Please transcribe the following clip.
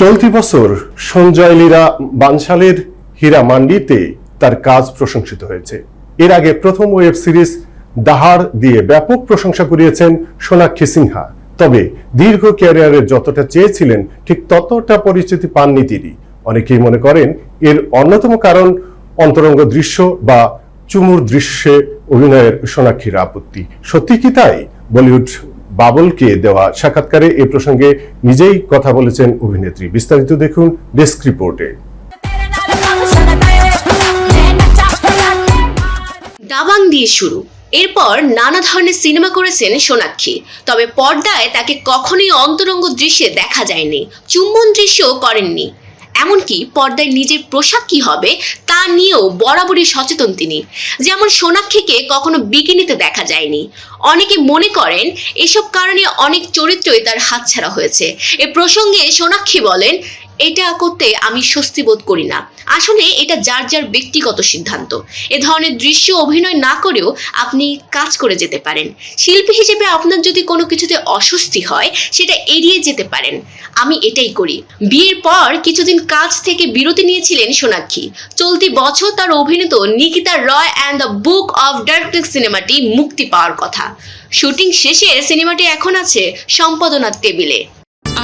চলতি বছর সঞ্জয় লীরা বানশালের হীরা মান্ডিতে তার কাজ প্রশংসিত হয়েছে। এর আগে প্রথম ওয়েব সিরিজ দাহার দিয়ে ব্যাপক প্রশংসা কুড়িয়েছেন সোনাক্ষী সিনহা। তবে দীর্ঘ ক্যারিয়ারে যতটা চেয়েছিলেন, ঠিক ততটা পরিচিতি পাননি তিনি। অনেকেই মনে করেন, এর অন্যতম কারণ অন্তরঙ্গ দৃশ্য বা চুমুর দৃশ্যে অভিনয়ের সোনাক্ষীর আপত্তি। সত্যি কি তাই? বলিউড বাবলকে দেওয়া সাক্ষাৎকারে এ প্রসঙ্গে নিজেই কথা বলেছেন অভিনেত্রী। বিস্তারিত দেখুন ডেস্ক রিপোর্টে। দাবাং দিয়ে শুরু। এরপর নানা ধরনের সিনেমা করেছেন সোনাক্ষী। তবে পর্দায় তাকে কখনোই অন্তরঙ্গ দৃশ্যে দেখা যায়নি। চুম্বন দৃশ্যও করেননি। এমনকি পর্দায় নিজের পোশাক কি হবে তা নিয়েও বরাবরই সচেতন তিনি। যেমন সোনাক্ষীকে কখনো বিকিনিতে দেখা যায়নি। অনেকে মনে করেন এসব কারণে অনেক চরিত্রই তার হাতছাড়া হয়েছে। এ প্রসঙ্গে সোনাক্ষী বলেন এটা করতে আমি স্বস্তি বোধ করি না। আসলে এটা যার যার ব্যক্তিগত সিদ্ধান্ত। এ ধরনের দৃশ্য অভিনয় না করেও আপনি কাজ করে যেতে পারেন। শিল্পী হিসেবে আপনার যদি কোনো কিছুতে অস্বস্তি হয়, সেটা এড়িয়ে যেতে পারেন। আমি এটাই করি। বিয়ের পর কিছুদিন কাজ থেকে বিরতি নিয়েছিলেন সোনাক্ষী। চলতি বছর তার অভিনীত Nikita Roy and the book of ডার্কটেক সিনেমাটি মুক্তি পাওয়ার কথা। শুটিং শেষে সিনেমাটি এখন আছে সম্পাদনার টেবিলে।